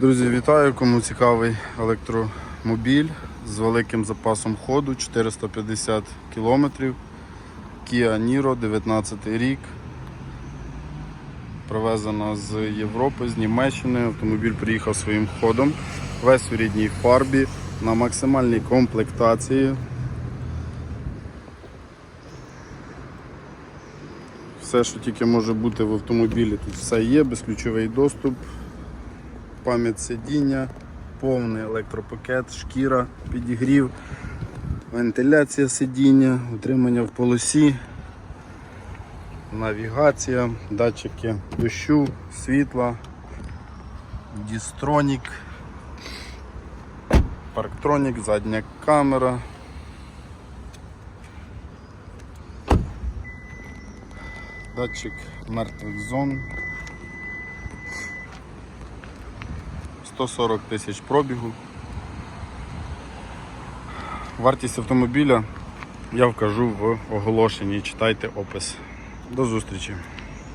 Друзі, вітаю! Кому цікавий електромобіль з великим запасом ходу 450 км. Kia Niro, 19 рік. Привезена з Європи, з Німеччини. Автомобіль приїхав своїм ходом. Весь у рідній фарбі, на максимальній комплектації. Все, що тільки може бути в автомобілі, тут все є, безключовий доступ, пам'ять сидіння, повний електропакет, шкіра, підігрів, вентиляція сидіння, утримання в полосі, навігація, датчики дощу, світла, дістронік, парктронік, задня камера. Датчик мертвих зон. 140 тисяч пробігу. Вартість автомобіля я вкажу в оголошенні. Читайте опис. До зустрічі.